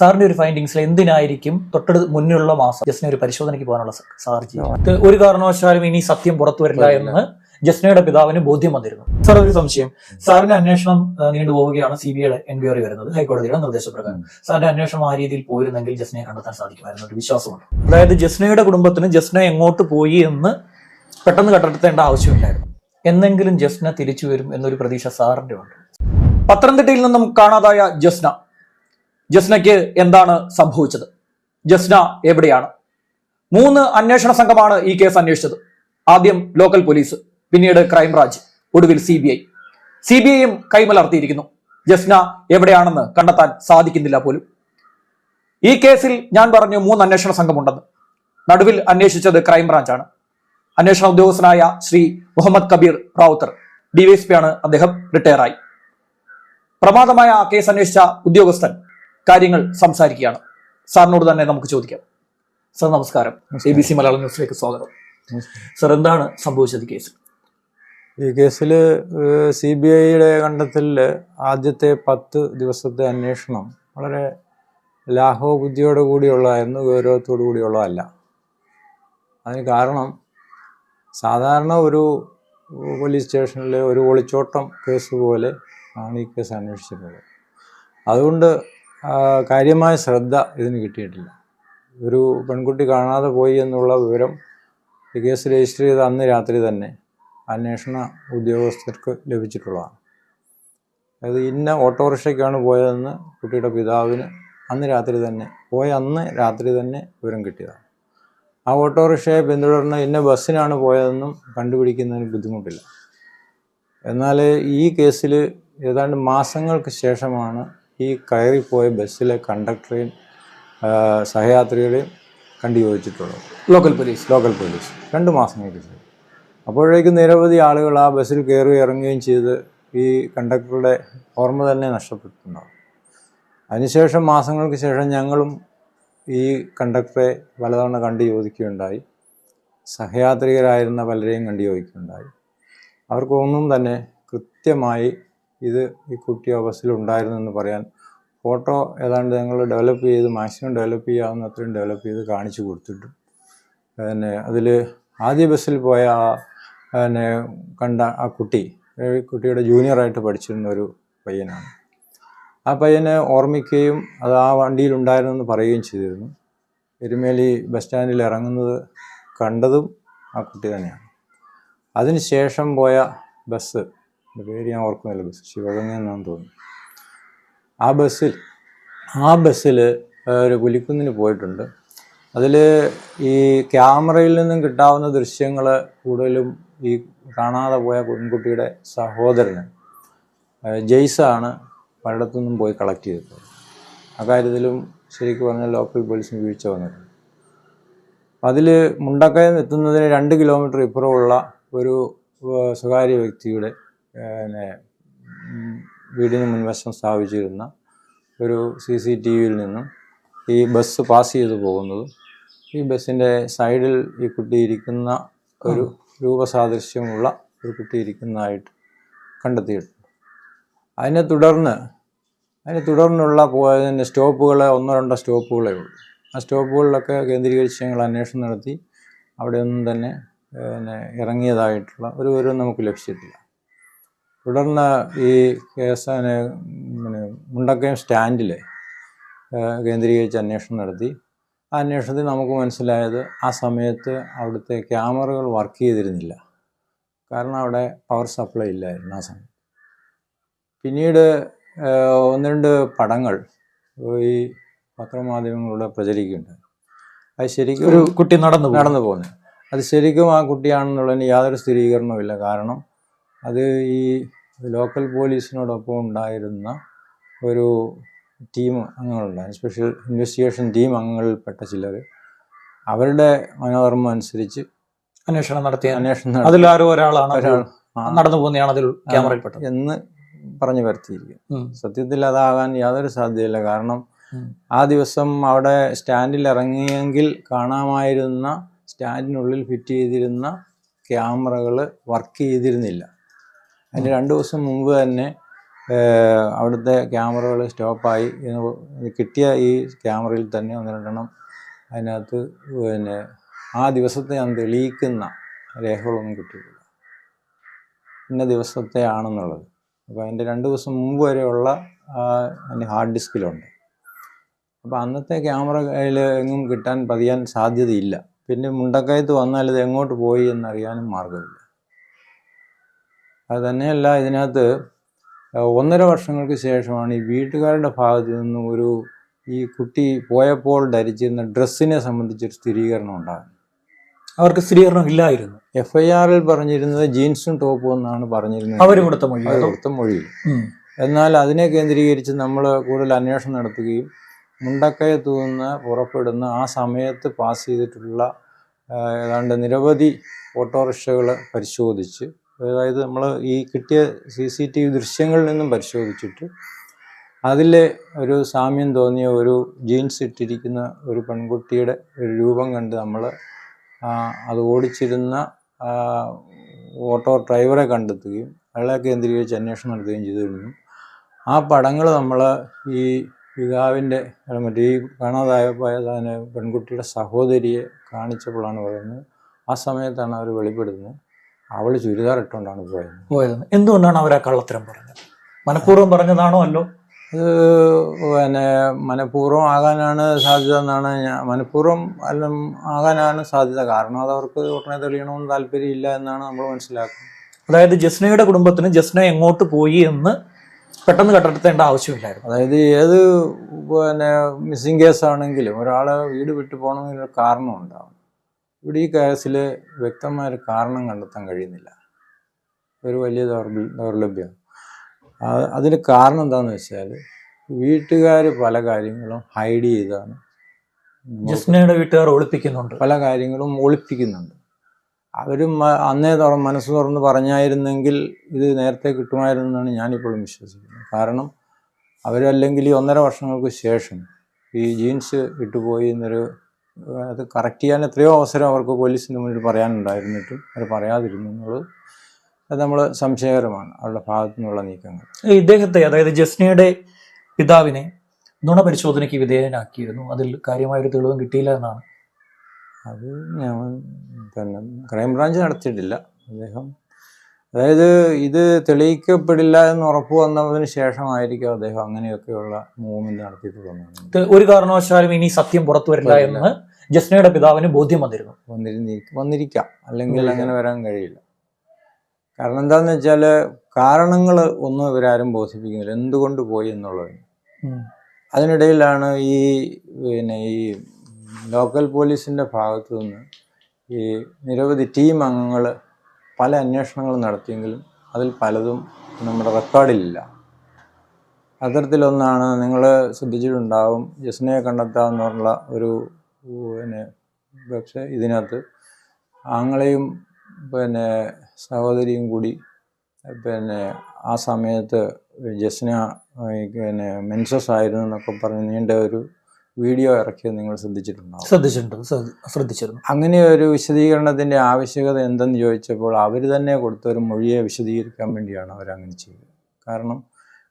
സാറിന്റെ ഒരു ഫൈൻഡിങ്സിൽ എന്തിനായിരിക്കും തൊട്ടടുത്ത് മുന്നിലുള്ള മാസം ജസ്റ്റിനെ ഒരു പരിശോധനയ്ക്ക് പോകാനുള്ള സാർജി ഒരു കാരണവശാലും ഇനി സത്യം പുറത്തു വരില്ല എന്ന് ജസ്നയുടെ പിതാവിന് ബോധ്യം വന്നിരുന്നു. സാർ ഒരു സംശയം. സാറിന്റെ അന്വേഷണം നീണ്ടു നീണ്ടുപോവുകയാണ് സി ബി ഐയുടെ എൻക്വയറി വരുന്നത് ഹൈക്കോടതിയുടെ നിർദ്ദേശപ്രകാരം. സാറിന്റെ അന്വേഷണം ആ രീതിയിൽ പോയിരുന്നെങ്കിൽ ജസ്നയെ കണ്ടെത്താൻ സാധിക്കുമായിരുന്നു ഒരു വിശ്വാസമുണ്ട്. അതായത് ജസ്നയുടെ കുടുംബത്തിന് ജസ്ന എങ്ങോട്ട് പോയി എന്ന് പെട്ടെന്ന് കണ്ടെത്തേണ്ട ആവശ്യമില്ലായിരുന്നു. എന്നെങ്കിലും ജസ്ന തിരിച്ചു വരും എന്നൊരു പ്രതീക്ഷ സാറിന്റെ ഉണ്ട്. പത്തനംതിട്ടയിൽ നിന്നും കാണാതായ ജസ്ന ജസ്നയ്ക്ക് എന്താണ് സംഭവിച്ചത്? ജസ്ന എവിടെയാണ്? മൂന്ന് അന്വേഷണ സംഘമാണ് ഈ കേസ് അന്വേഷിച്ചത്. ആദ്യം ലോക്കൽ പോലീസ് പിന്നീട് ക്രൈംബ്രാഞ്ച് ഒടുവിൽ C B I. C B ഐയും കൈമലർത്തിയിരിക്കുന്നു. ജസ്ന എവിടെയാണെന്ന് കണ്ടെത്താൻ സാധിക്കുന്നില്ല പോലും. ഈ കേസിൽ ഞാൻ പറഞ്ഞു മൂന്ന് അന്വേഷണ സംഘമുണ്ടെന്ന്. നടുവിൽ അന്വേഷിച്ചത് ക്രൈംബ്രാഞ്ചാണ്. അന്വേഷണ ഉദ്യോഗസ്ഥനായ ശ്രീ മുഹമ്മദ് കബീർ റാവുത്തർ ഡിവൈഎസ്പിയാണ് അദ്ദേഹം റിട്ടയറായി. പ്രമാദമായ കേസ് അന്വേഷിച്ച ഉദ്യോഗസ്ഥൻ കാര്യങ്ങൾ സംസാരിക്കുകയാണ്. സാറിനോട് തന്നെ നമുക്ക് ചോദിക്കാം. സർ നമസ്കാരം. എ ബി സി മലയാളം ന്യൂസിലേക്ക് സ്വാഗതം. സർ എന്താണ് സംഭവിച്ചത് കേസ് ഈ കേസിൽ സി ബി ഐയുടെ കണ്ടെത്തലിൽ ആദ്യത്തെ പത്ത് ദിവസത്തെ അന്വേഷണം വളരെ ലാഘവബുദ്ധിയോട് കൂടിയുള്ളതായിരുന്നു ഗൗരവത്തോടു കൂടിയുള്ളതല്ല. അതിന് കാരണം സാധാരണ ഒരു പോലീസ് സ്റ്റേഷനിലെ ഒരു ഒളിച്ചോട്ടം കേസ് പോലെ ആണ് ഈ കേസ് അന്വേഷിച്ചിരുന്നത് അതുകൊണ്ട് കാര്യമായ ശ്രദ്ധ ഇതിന് കിട്ടിയിട്ടില്ല. ഒരു പെൺകുട്ടി കാണാതെ പോയി എന്നുള്ള വിവരം കേസ് രജിസ്റ്റർ ചെയ്ത അന്ന് രാത്രി തന്നെ അന്വേഷണ ഉദ്യോഗസ്ഥർക്ക് ലഭിച്ചിട്ടുള്ളതാണ്. അതായത് ഇന്ന ഓട്ടോറിക്ഷയ്ക്കാണ് പോയതെന്ന് കുട്ടിയുടെ പിതാവിന് അന്ന് രാത്രി തന്നെ പോയ അന്ന് രാത്രി തന്നെ വിവരം കിട്ടിയതാണ്. ആ ഓട്ടോറിക്ഷയെ പിന്തുടർന്ന് ഇന്ന ബസ്സിനാണ് പോയതെന്നും കണ്ടുപിടിക്കുന്നതിന് ബുദ്ധിമുട്ടില്ല. എന്നാൽ ഈ കേസിൽ ഏതാണ്ട് മാസങ്ങൾക്ക് ശേഷമാണ് ഈ കയറിപ്പോയ ബസ്സിലെ കണ്ടക്ടറെയും സഹയാത്രികളെയും കണ്ടു ചോദിച്ചിട്ടുള്ളൂ ലോക്കൽ പോലീസ് ലോക്കൽ പോലീസ് രണ്ട് മാസം ശേഷം. അപ്പോഴേക്കും നിരവധി ആളുകൾ ആ ബസ്സിൽ കയറി ഇറങ്ങുകയും ചെയ്ത് ഈ കണ്ടക്ടറുടെ ഓർമ്മ തന്നെ നഷ്ടപ്പെട്ടിട്ടുണ്ടാവും. അതിനുശേഷം മാസങ്ങൾക്ക് ശേഷം ഞങ്ങളും ഈ കണ്ടക്ടറെ പലതവണ കണ്ടു ചോദിക്കുകയുണ്ടായി സഹയാത്രികരായിരുന്ന പലരെയും കണ്ടു ചോദിക്കുകയുണ്ടായി അവർക്കൊന്നും തന്നെ കൃത്യമായി ഇത് ഈ കുട്ടി ആ ബസ്സിലുണ്ടായിരുന്നെന്ന് പറയാൻ ഫോട്ടോ ഏതാണ്ട് ഞങ്ങൾ ഡെവലപ്പ് ചെയ്ത് മാക്സിമം ഡെവലപ്പ് ചെയ്യാവുന്ന അത്രയും ഡെവലപ്പ് ചെയ്ത് കാണിച്ചു കൊടുത്തിട്ടു. പിന്നെ അതിൽ ആദ്യ ബസ്സിൽ പോയ ആ പിന്നെ കണ്ട ആ കുട്ടി കുട്ടിയുടെ ജൂനിയറായിട്ട് പഠിച്ചിരുന്ന ഒരു പയ്യനാണ്. ആ പയ്യനെ ഓർമ്മിക്കുകയും അത് ആ വണ്ടിയിലുണ്ടായിരുന്നെന്ന് പറയുകയും ചെയ്തിരുന്നു. എരുമേലി ബസ് സ്റ്റാൻഡിൽ ഇറങ്ങുന്നത് കണ്ടതും ആ കുട്ടി തന്നെയാണ്. അതിന് ശേഷം പോയ ബസ് എന്റെ പേര് ഞാൻ ഓർക്കുന്നില്ല. ബസ് ശിവഗംഗ എന്നാന്ന് തോന്നുന്നു. ആ ബസ്സിൽ ആ ബസ്സിൽ ഒരു പുലിക്കുന്നിന് പോയിട്ടുണ്ട്. അതിൽ ഈ ക്യാമറയിൽ നിന്നും കിട്ടാവുന്ന ദൃശ്യങ്ങൾ കൂടുതലും ഈ കാണാതെ പോയ പെൺകുട്ടിയുടെ സഹോദരന് ജെയ്സാണ് പലയിടത്തുനിന്നും പോയി കളക്ട് ചെയ്തിട്ടുള്ളത് അക്കാര്യത്തിലും ശരിക്കും പറഞ്ഞാൽ ലോക്കൽ പോലീസിന് വീഴ്ച വന്നിട്ടുണ്ട്. അതിൽ മുണ്ടക്കയം എത്തുന്നതിന് രണ്ട് കിലോമീറ്റർ ഇപ്പുറമുള്ള ഒരു സ്വകാര്യ വ്യക്തിയുടെ പിന്നെ വീടിന് മുൻവശം സ്ഥാപിച്ചിരുന്ന ഒരു സി സി ടി വിയിൽ നിന്നും ഈ ബസ് പാസ് ചെയ്ത് പോകുന്നതും. ഈ ബസ്സിന്റെ സൈഡിൽ ഈ കുട്ടി ഇരിക്കുന്ന ഒരു രൂപസാദൃശ്യമുള്ള ഒരു കുട്ടി ഇരിക്കുന്നതായിട്ട് കണ്ടെത്തിയിട്ടുണ്ട്. അതിനെ തുടർന്ന് അതിനെ തുടർന്നുള്ള പോയതിന്റെ സ്റ്റോപ്പുകൾ ഒന്നോ രണ്ടോ സ്റ്റോപ്പുകളേ ഉള്ളൂ. ആ സ്റ്റോപ്പുകളിലൊക്കെ കേന്ദ്രീകരിച്ച് ഞങ്ങൾ അന്വേഷണം നടത്തി അവിടെയൊന്നും തന്നെ പിന്നെ ഇറങ്ങിയതായിട്ടുള്ള ഒരു വിവരവും നമുക്ക് ലഭിച്ചിട്ടില്ല. തുടർന്ന് ഈ കേസ് പിന്നെ മുണ്ടക്കയം സ്റ്റാൻഡിൽ കേന്ദ്രീകരിച്ച് അന്വേഷണം നടത്തി. ആ അന്വേഷണത്തിൽ നമുക്ക് മനസ്സിലായത് ആ സമയത്ത് അവിടുത്തെ ക്യാമറകൾ വർക്ക് ചെയ്തിരുന്നില്ല. കാരണം അവിടെ പവർ സപ്ലൈ ഇല്ലായിരുന്നു ആ സമയത്ത്. പിന്നീട് ഒന്ന് രണ്ട് പടങ്ങൾ ഈ പത്രമാധ്യമങ്ങളിലൂടെ പ്രചരിക്കുന്നുണ്ട്. അത് ശരിക്കും ഒരു കുട്ടി നടന്നു നടന്നു പോകുന്നത് അത് ശരിക്കും ആ കുട്ടിയാണെന്നുള്ളതിന് യാതൊരു സ്ഥിരീകരണവുമില്ല. കാരണം അത് ഈ ലോക്കൽ പോലീസിനോടൊപ്പം ഉണ്ടായിരുന്ന ഒരു ടീം അംഗങ്ങളുണ്ടായിരുന്നു. സ്പെഷ്യൽ ഇൻവെസ്റ്റിഗേഷൻ ടീം അംഗങ്ങളിൽപ്പെട്ട ചിലർ. അവരുടെ മനോധർമ്മം അനുസരിച്ച് അന്വേഷണം നടത്തി. അന്വേഷണം ആരോ ഒരാളാണ് നടന്നു പോകുന്നതാണ് അതിൽ ക്യാമറയിൽപ്പെട്ടത്. എന്ന് പറഞ്ഞു വരുത്തിയിരിക്കും. സത്യത്തിൽ അതാകാൻ യാതൊരു സാധ്യതയില്ല. കാരണം ആ ദിവസം അവിടെ സ്റ്റാൻഡിൽ ഇറങ്ങിയെങ്കിൽ കാണാമായിരുന്ന സ്റ്റാൻഡിനുള്ളിൽ ഫിറ്റ് ചെയ്തിരുന്ന ക്യാമറകൾ വർക്ക് ചെയ്തിരുന്നില്ല. അതിന് രണ്ട് ദിവസം മുമ്പ് തന്നെ അവിടുത്തെ ക്യാമറകൾ സ്റ്റോപ്പായി. കിട്ടിയ ഈ ക്യാമറയിൽ തന്നെ ഒന്ന് രണ്ടെണ്ണം അതിനകത്ത് പിന്നെ ആ ദിവസത്തെ ഞാൻ തെളിയിക്കുന്ന രേഖകളൊന്നും കിട്ടിയിട്ടില്ല. ഇന്ന ദിവസത്തെ ആണെന്നുള്ളത്. അപ്പോൾ അതിന്റെ രണ്ട് ദിവസം മുമ്പ് വരെയുള്ള അതിന്റെ ഹാർഡ് ഡിസ്കിലുണ്ട്. അപ്പോൾ അന്നത്തെ ക്യാമറ കയ്യിൽ എങ്ങും കിട്ടാൻ പതിയാൻ സാധ്യതയില്ല. പിന്നെ മുണ്ടക്കയത്ത് വന്നാൽ ഇത് എങ്ങോട്ട് പോയി എന്നറിയാനും മാർഗമില്ല അത് തന്നെയല്ല ഇതിനകത്ത് ഒന്നര വർഷങ്ങൾക്ക് ശേഷമാണ് ഈ വീട്ടുകാരുടെ ഭാഗത്ത് നിന്നും ഒരു ഈ കുട്ടി പോയപ്പോൾ ധരിച്ചിരുന്ന ഡ്രസ്സിനെ സംബന്ധിച്ചൊരു സ്ഥിരീകരണം ഉണ്ടാകും അവർക്ക് സ്ഥിരീകരണം ഇല്ലായിരുന്നു. എഫ് ഐ ആറിൽ പറഞ്ഞിരുന്നത് ജീൻസും ടോപ്പും എന്നാണ് പറഞ്ഞിരുന്നത്. അവർ കൊടുത്ത മൊഴി. കൊടുത്ത മൊഴി. എന്നാൽ അതിനെ കേന്ദ്രീകരിച്ച് നമ്മൾ കൂടുതൽ അന്വേഷണം നടത്തുകയും മുണ്ടക്കയത്തു നിന്ന് പുറപ്പെടുന്ന ആ സമയത്ത് പാസ് ചെയ്തിട്ടുള്ള ഏതാണ്ട് നിരവധി ഓട്ടോറിക്ഷകൾ പരിശോധിച്ച് അതായത് നമ്മൾ ഈ കിട്ടിയ സി സി ടി വി ദൃശ്യങ്ങളിൽ നിന്നും പരിശോധിച്ചിട്ട് അതിലെ ഒരു സാമ്യം തോന്നിയ ഒരു ജീൻസ് ഇട്ടിരിക്കുന്ന ഒരു പെൺകുട്ടിയുടെ ഒരു രൂപം കണ്ട് നമ്മൾ അത് ഓടിച്ചിരുന്ന ഓട്ടോ ഡ്രൈവറെ കണ്ടെത്തുകയും അയാളെ കേന്ദ്രീകരിച്ച് അന്വേഷണം നടത്തുകയും ചെയ്തിരുന്നു. ആ പടങ്ങൾ നമ്മൾ ഈ പിതാവിന്റെ മറ്റേ ഈ കാണാതായ പെൺകുട്ടിയുടെ സഹോദരിയെ കാണിച്ചപ്പോഴാണ് പറയുന്നത്. ആ സമയത്താണ് അവർ വെളിപ്പെടുത്തുന്നത്. അവൾ ചുരിദാർ ഇട്ടുകൊണ്ടാണ് പോയത്. പോയത്. എന്തുകൊണ്ടാണ് അവർ ആ കള്ളത്തരം പറഞ്ഞത്? മനഃപൂർവം പറഞ്ഞതാണോ അല്ലോ? ഇത് പിന്നെ മനഃപൂർവം ആകാനാണ് സാധ്യത എന്നാണ് ഞാൻ മനഃപൂർവം അല്ല ആകാനാണ് സാധ്യത. കാരണം അത് അവർക്ക് ഉടനെ തെളിയണമെന്ന് താല്പര്യമില്ല എന്നാണ് നമ്മൾ മനസ്സിലാക്കുന്നത്. അതായത് ജസ്നയുടെ കുടുംബത്തിന് ജസ്ന എങ്ങോട്ട് പോയി എന്ന് പെട്ടെന്ന് കണ്ടെത്തേണ്ട ആവശ്യമില്ലായിരുന്നു. അതായത് ഏത് പിന്നെ മിസ്സിങ് കേസ് ആണെങ്കിലും ഒരാളെ വീട് വിട്ടു പോകണമെങ്കിൽ ഒരു കാരണം ഉണ്ടാവും ഇവിടെ ഈ കേസിൽ വ്യക്തമായ ഒരു കാരണം കണ്ടെത്താൻ കഴിയുന്നില്ല. ഒരു വലിയ ദൗർബ ദൗർലഭ്യം. അതിന് കാരണം എന്താണെന്ന് വെച്ചാൽ വീട്ടുകാർ പല കാര്യങ്ങളും ഹൈഡ് ചെയ്താണ്. ജസ്നയുടെ വീട്ടുകാർ ഒളിപ്പിക്കുന്നുണ്ട്. പല കാര്യങ്ങളും ഒളിപ്പിക്കുന്നുണ്ട്. അവരും അന്നേ തുറ മനസ്സ് തുറന്ന് പറഞ്ഞായിരുന്നെങ്കിൽ ഇത് നേരത്തെ കിട്ടുമായിരുന്നു എന്നാണ് ഞാനിപ്പോഴും വിശ്വസിക്കുന്നത്. കാരണം അവരല്ലെങ്കിൽ ഈ ഒന്നര വർഷങ്ങൾക്ക് ശേഷം ഈ ജീൻസ് ഇട്ടുപോയി എന്നൊരു അത് കറക്റ്റ് ചെയ്യാൻ എത്രയോ അവസരം അവർക്ക് പോലീസിന് മുന്നിൽ പറയാനുണ്ടായിരുന്നിട്ടും അവർ പറയാതിരുന്നു എന്നുള്ളത് അത് നമ്മൾ സംശയകരമാണ് അവരുടെ ഭാഗത്തു നിന്നുള്ള നീക്കങ്ങൾ. ഇദ്ദേഹത്തെ അതായത് ജസ്നയുടെ പിതാവിനെ നുണ പരിശോധനയ്ക്ക് വിധേയനാക്കിയിരുന്നു. അതിൽ കാര്യമായ ഒരു തെളിവും കിട്ടിയില്ല എന്നാണ്. അത് ഞാൻ പിന്നെ ക്രൈംബ്രാഞ്ച് നടത്തിയിട്ടില്ല. അദ്ദേഹം അതായത് ഇത് തെളിയിക്കപ്പെടില്ല എന്ന് ഉറപ്പ് വന്നതിന് ശേഷമായിരിക്കും അദ്ദേഹം അങ്ങനെയൊക്കെയുള്ള മൂവ്മെന്റ് നടത്തിയിട്ടുള്ളത്. ഒരു കാരണവശാലും ഇനി സത്യം പുറത്തു വരില്ല. എന്ന് ജസ്നയുടെ പിതാവിന് ബോധ്യം വന്നിരുന്നു. വന്നിരിക്കാം. അല്ലെങ്കിൽ അങ്ങനെ വരാൻ കഴിയില്ല. കാരണം എന്താന്ന് വെച്ചാൽ കാരണങ്ങൾ ഒന്നും ഇവരാരും ബോധിപ്പിക്കുന്നില്ല. എന്തുകൊണ്ട് പോയി എന്നുള്ളത് അതിനിടയിലാണ് ഈ പിന്നെ ഈ ലോക്കൽ പോലീസിന്റെ ഭാഗത്തു നിന്ന് ഈ നിരവധി ടീം അംഗങ്ങൾ പല അന്വേഷണങ്ങൾ നടത്തിയെങ്കിലും അതിൽ പലതും നമ്മുടെ റെക്കോർഡിലില്ല. അത്തരത്തിലൊന്നാണ് നിങ്ങൾ ശ്രദ്ധിച്ചിട്ടുണ്ടാവും ജസ്നയെ കണ്ടെത്താമെന്നുള്ള ഒരു പിന്നെ പക്ഷേ ഇതിനകത്ത് ആങ്ങളെയും പിന്നെ സഹോദരിയും കൂടി പിന്നെ ആ സമയത്ത് ജസ്ന പിന്നെ മെൻസസ് ആയിരുന്നു എന്നൊക്കെ പറഞ്ഞ് നീണ്ട ഒരു വീഡിയോ ഇറക്കിയത് നിങ്ങൾ ശ്രദ്ധിച്ചിട്ടുണ്ടോ ശ്രദ്ധിച്ചിട്ടുണ്ട്. ശ്രദ്ധ- ശ്രദ്ധിച്ചിരുന്നു. അങ്ങനെ ഒരു വിശദീകരണത്തിന്റെ ആവശ്യകത എന്തെന്ന് ചോദിച്ചപ്പോൾ അവർ തന്നെ കൊടുത്ത ഒരു മൊഴിയെ വിശദീകരിക്കാൻ വേണ്ടിയാണ് അവരങ്ങനെ ചെയ്തത്. കാരണം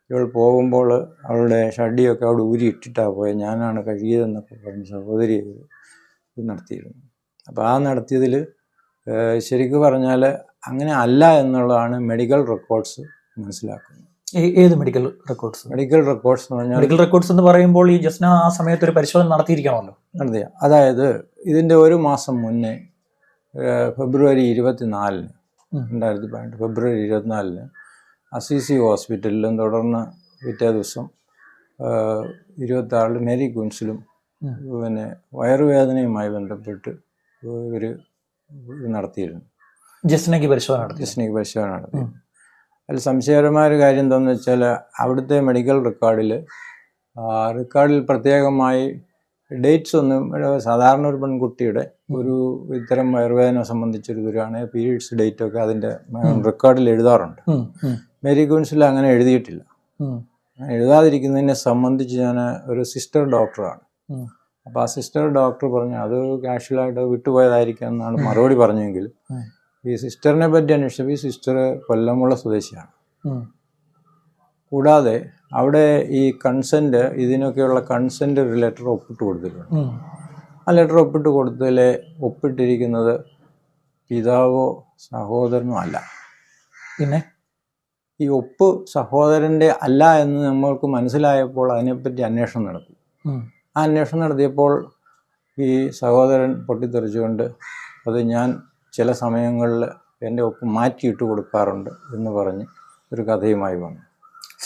ഇവൾ പോകുമ്പോൾ അവളുടെ ഷഡിയൊക്കെ അവിടെ ഊരി ഇട്ടിട്ടാണ് പോയത് ഞാനാണ് കഴുകിയതെന്നൊക്കെ പറഞ്ഞ് സഹോദരി ഇത് നടത്തിയിരുന്നു. അപ്പോൾ ആ നടത്തിയതിൽ ശരിക്കും പറഞ്ഞാൽ അങ്ങനെ അല്ല എന്നുള്ളതാണ് മെഡിക്കൽ റെക്കോർഡ്സ് മനസ്സിലാക്കുന്നത്. ഏത് മെഡിക്കൽ റെക്കോർഡ്സ്? മെഡിക്കൽ റെക്കോർഡ്സ് എന്ന് പറഞ്ഞാൽ മെഡിക്കൽ റെക്കോർഡ്സ് എന്ന് പറയുമ്പോൾ ഈ ജസ്ന ആ സമയത്ത് ഒരു പരിശോധന നടത്തിയിരിക്കണമല്ലോ. നടത്തിയ അതായത് ഇതിന്റെ ഒരു മാസം മുന്നേ ഫെബ്രുവരി ഇരുപത്തിനാലിന്. രണ്ടായിരത്തി പതിനെട്ട് ഫെബ്രുവരി ഇരുപത്തിനാലിന് അസീസി ഹോസ്പിറ്റലിലും തുടർന്ന് പിറ്റേ ദിവസം ഇരുപത്താറിൽ മേരി കുൻസിലും പിന്നെ വയറുവേദനയുമായി ബന്ധപ്പെട്ട് ഇവർ ഇത് നടത്തിയിരുന്നു. ജസ്നയ്ക്ക് പരിശോധന നടത്തി. ജിസ്നിക് പരിശോധന നടത്തി. അതിൽ സംശയകരമായ ഒരു കാര്യം എന്താണെന്ന് വെച്ചാൽ അവിടുത്തെ മെഡിക്കൽ റെക്കോർഡിൽ റെക്കോർഡിൽ പ്രത്യേകമായി ഡേറ്റ്സ് ഒന്നും സാധാരണ ഒരു പെൺകുട്ടിയുടെ ഒരു ഇത്തരം വയറുവേദന സംബന്ധിച്ചൊരു ഇതാണ് പീരീഡ്സ് ഡേറ്റ് ഒക്കെ അതിന്റെ റെക്കോർഡിൽ എഴുതാറുണ്ട്. മേരി ക്യൂൻസിൽ അങ്ങനെ എഴുതിയിട്ടില്ല. എഴുതാതിരിക്കുന്നതിനെ സംബന്ധിച്ച് ഞാൻ ഒരു സിസ്റ്റർ ഡോക്ടറാണ്. അപ്പോൾ ആ സിസ്റ്റർ ഡോക്ടർ പറഞ്ഞു അത് കാഷ്വലായിട്ട് വിട്ടുപോയതായിരിക്കാം എന്നാണ് മറുപടി പറഞ്ഞെങ്കിൽ ഈ സിസ്റ്ററിനെ പറ്റി അന്വേഷിച്ചപ്പോൾ ഈ സിസ്റ്റർ കൊല്ലമുള്ള സ്വദേശിയാണ്. കൂടാതെ അവിടെ ഈ കൺസെന്റ് ഇതിനൊക്കെയുള്ള കൺസെന്റ് ഒരു ലെറ്റർ ഒപ്പിട്ട് കൊടുത്തിട്ടുണ്ട്. ആ ലെറ്റർ ഒപ്പിട്ട് കൊടുത്തതിൽ ഒപ്പിട്ടിരിക്കുന്നത് പിതാവോ സഹോദരനോ അല്ല. പിന്നെ? ഈ ഒപ്പ് സഹോദരന്റെ അല്ല എന്ന് നമ്മൾക്ക് മനസ്സിലായപ്പോൾ അതിനെപ്പറ്റി അന്വേഷണം നടത്തി. ആ അന്വേഷണം നടത്തിയപ്പോൾ ഈ സഹോദരൻ പൊട്ടിത്തെറിച്ചുകൊണ്ട് അത് ഞാൻ ചില സമയങ്ങളിൽ എന്റെ ഒപ്പ് മാറ്റിയിട്ട് കൊടുക്കാറുണ്ട് എന്ന് പറഞ്ഞ് ഒരു കഥയുമായി വന്നു.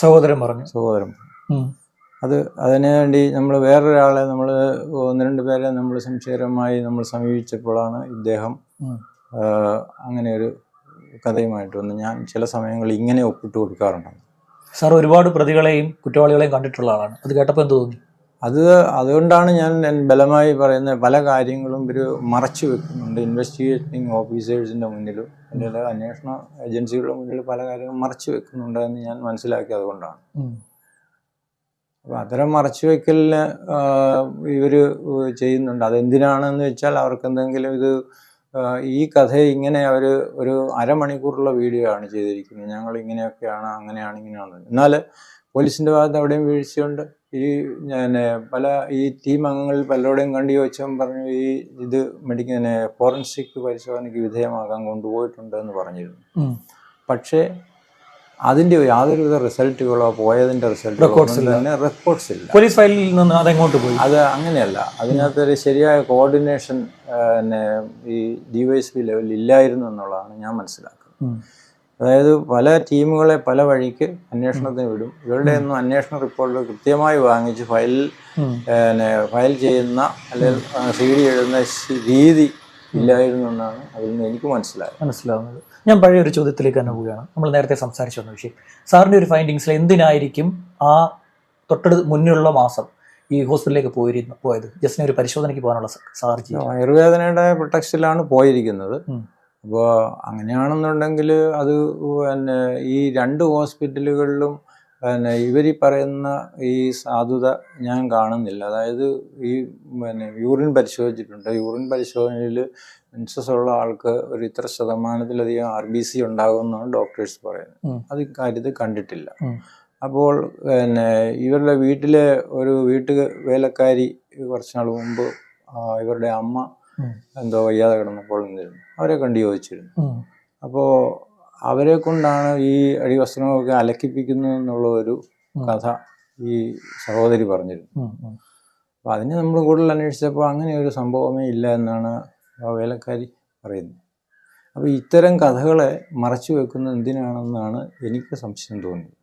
സഹോദരൻ പറഞ്ഞു. സഹോദരൻ അത് അതിനു വേണ്ടി നമ്മൾ വേറൊരാളെ നമ്മൾ ഒന്ന് രണ്ട് പേരെ നമ്മൾ സംശയകരമായി നമ്മൾ സമീപിച്ചപ്പോഴാണ് ഇദ്ദേഹം അങ്ങനെ ഒരു കഥയുമായിട്ട് വന്ന് ഞാൻ ചില സമയങ്ങളിൽ ഇങ്ങനെ ഒപ്പിട്ട് കൊടുക്കാറുണ്ട്. സാർ ഒരുപാട് പ്രതികളെയും കുറ്റവാളികളെയും കണ്ടിട്ടുള്ള ആളാണ്. അത് കേട്ടപ്പോൾ എന്ത് തോന്നി? അത് അതുകൊണ്ടാണ് ഞാൻ ബലമായി പറയുന്ന പല കാര്യങ്ങളും ഇവർ മറച്ചു വെക്കുന്നുണ്ട്. ഇൻവെസ്റ്റിഗേറ്റിംഗ് ഓഫീസേഴ്സിന്റെ മുന്നിലും അല്ലെങ്കിൽ അന്വേഷണ ഏജൻസികളുടെ മുന്നിൽ പല കാര്യങ്ങളും മറച്ചു വെക്കുന്നുണ്ട് എന്ന് ഞാൻ മനസ്സിലാക്കി അതുകൊണ്ടാണ്. അപ്പോൾ അത്തരം മറച്ചു വെക്കലിന് ഇവർ ചെയ്യുന്നുണ്ട്. അതെന്തിനാണെന്ന് വെച്ചാൽ അവർക്ക് എന്തെങ്കിലും ഇത് ഈ കഥ ഇങ്ങനെ അവർ ഒരു അരമണിക്കൂറുള്ള വീഡിയോ ആണ് ചെയ്തിരിക്കുന്നത്. ഞങ്ങൾ ഇങ്ങനെയൊക്കെയാണ് അങ്ങനെയാണ് ഇങ്ങനെയാണ്. എന്നാൽ പോലീസിന്റെ ഭാഗത്ത് അവിടെയും വീഴ്ചയുണ്ട്. ഈ ഞാൻ പല ഈ ടീം അംഗങ്ങളിൽ പലരോടെയും കണ്ടു ചോദിച്ചവൻ പറഞ്ഞു ഈ ഇത് മെഡിക്കൽ ഫോറൻസിക് പരിശോധനയ്ക്ക് വിധേയമാകാൻ കൊണ്ടുപോയിട്ടുണ്ട് എന്ന് പറഞ്ഞിരുന്നു. പക്ഷേ അതിന്റെ യാതൊരുവിധ റിസൾട്ടുകളോ പോയതിന്റെ Records തന്നെ റെക്കോർഡ്സ് ഇല്ല. പോലീസ് ഫയലിൽ നിന്ന് അതെങ്ങോട്ട് പോയി? അത് അങ്ങനെയല്ല. അതിനകത്തൊരു ശരിയായ കോർഡിനേഷൻ പിന്നെ ഈ ഡിവൈഎസ്പി ലെവലിൽ ഇല്ലായിരുന്നു എന്നുള്ളതാണ് ഞാൻ മനസ്സിലാക്കുന്നത്. അതായത് പല ടീമുകളെ പല വഴിക്ക് അന്വേഷണത്തിന് വിടും. ഇവരുടെ ഒന്നും അന്വേഷണ റിപ്പോർട്ട് കൃത്യമായി വാങ്ങിച്ച് ഫയൽ പിന്നെ ഫയൽ ചെയ്യുന്ന അല്ലെങ്കിൽ സി ഡി എഴുതുന്ന രീതി ഇല്ലായിരുന്നു എന്നാണ് അതിൽ നിന്ന് എനിക്ക് മനസ്സിലായത്. മനസ്സിലാവുന്നത്. ഞാൻ പഴയ ഒരു ചോദ്യത്തിലേക്ക് തന്നെ പോവുകയാണ്. നമ്മൾ നേരത്തെ സംസാരിച്ചു വന്ന വിഷയം. സാറിന്റെ ഒരു ഫൈൻഡിങ്സിൽ എന്തിനായിരിക്കും ആ തൊട്ടടു മുന്നിലുള്ള മാസം ഈ ഹോസ്പിറ്റലിലേക്ക് പോയിരുന്നു പോയത്? ജസ്റ്റിന് ഒരു പരിശോധനയ്ക്ക് പോകാനുള്ള സ- സാഹചര്യം ആയുർവേദനയുടെ പ്രൊട്ടക്ഷനിലാണ് പോയിരിക്കുന്നത്. അപ്പോൾ അങ്ങനെയാണെന്നുണ്ടെങ്കിൽ അത് പിന്നെ ഈ രണ്ട് ഹോസ്പിറ്റലുകളിലും പിന്നെ ഇവർ പറയുന്ന ഈ സാധുത ഞാൻ കാണുന്നില്ല. അതായത് ഈ പിന്നെ യൂറിൻ പരിശോധിച്ചിട്ടുണ്ട്. യൂറിൻ പരിശോധനയിൽ മെൻസസ് ഉള്ള ആൾക്ക് ഒരു ഇത്ര ശതമാനത്തിലധികം ആർ ബി സി ഉണ്ടാകുമെന്നാണ് ഡോക്ടേഴ്സ് പറയുന്നത്. അത് ഇക്കാര്യത്തിൽ കണ്ടിട്ടില്ല. അപ്പോൾ പിന്നെ ഇവരുടെ വീട്ടിലെ ഒരു വീട്ടു വേലക്കാരി കുറച്ച് നാൾ മുമ്പ് ഇവരുടെ അമ്മ. എന്തോ വയ്യാതെ കിടന്നപ്പോൾ നിന്നിരുന്നു അവരെ കണ്ടു ചോദിച്ചിരുന്നു അപ്പോൾ അവരെ കൊണ്ടാണ് ഈ അടിവസ്ത്രങ്ങളൊക്കെ അലക്കിപ്പിക്കുന്നത് എന്നുള്ള ഒരു കഥ ഈ സഹോദരി പറഞ്ഞിരുന്നു അപ്പൊ. അതിന് നമ്മൾ കൂടുതൽ അന്വേഷിച്ചപ്പോൾ അങ്ങനെ ഒരു സംഭവമേ ഇല്ല എന്നാണ് ആ വേലക്കാരി പറയുന്നത്. അപ്പോൾ ഇത്തരം കഥകളെ മറച്ചു വെക്കുന്നത് എന്തിനാണെന്നാണ് എനിക്ക് സംശയം തോന്നിയത്.